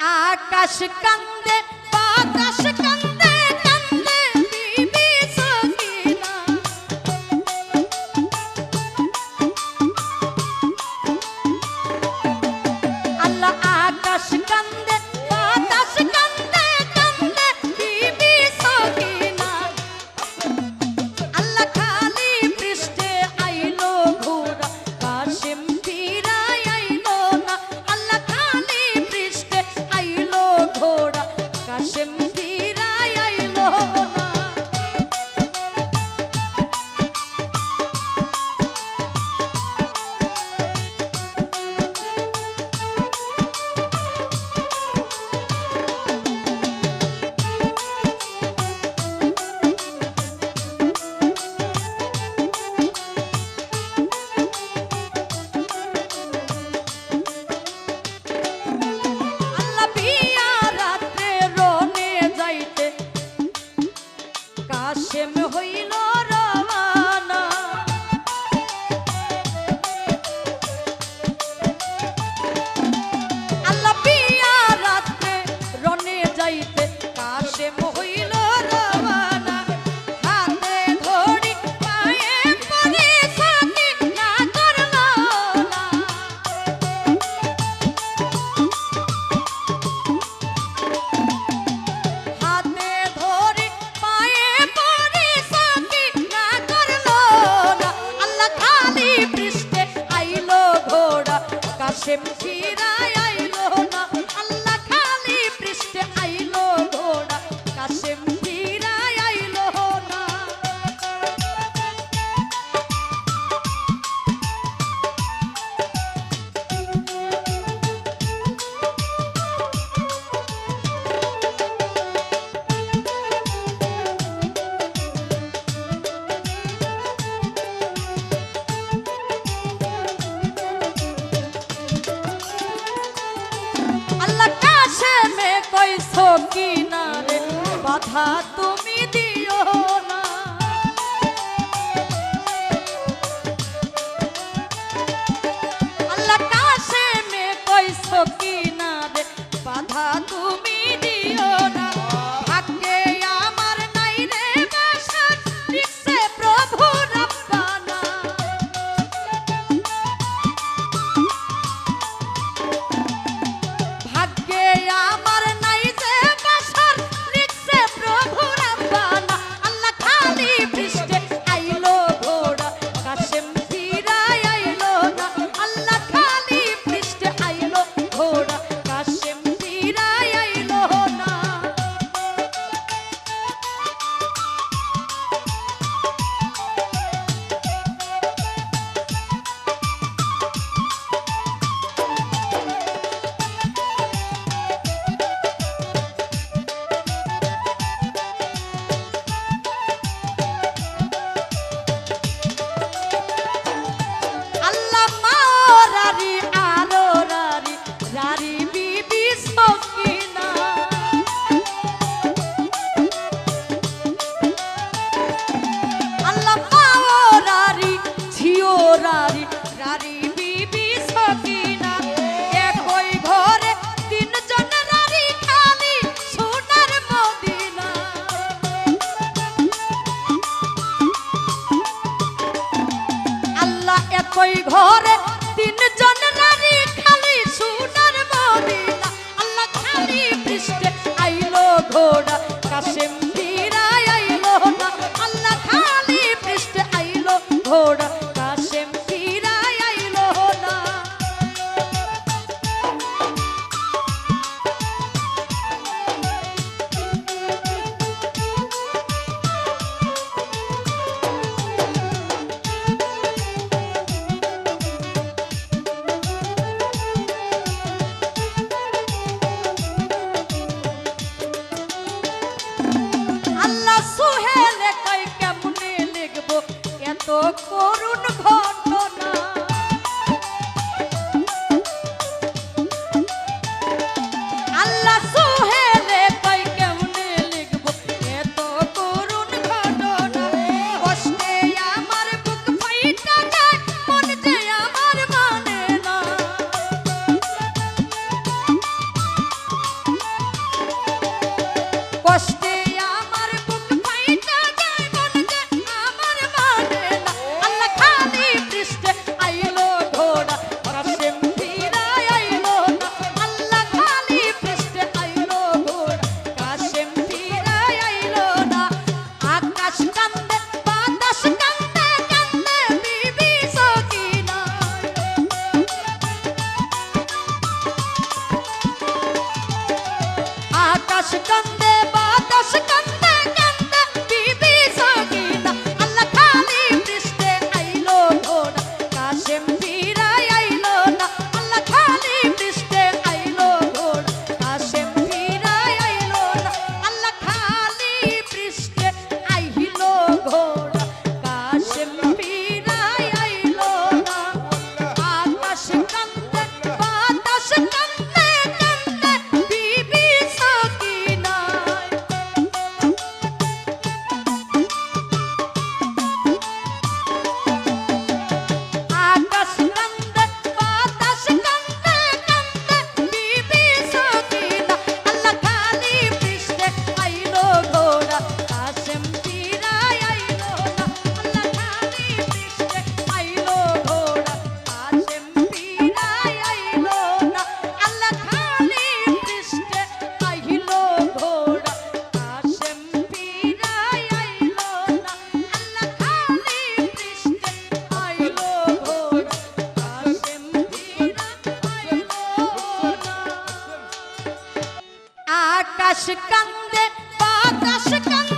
আকাশ কান্দে বাতাস কান্দে কান্দে বিবি সকিনা আল্লাহ আকাশ কান্দে কথা তুমি দিও না। আল্লাহ কাশে মে কইছো কি না রে? বাধা তুমি আকাশ আকাশ কান্দে বাতাস কান্দে।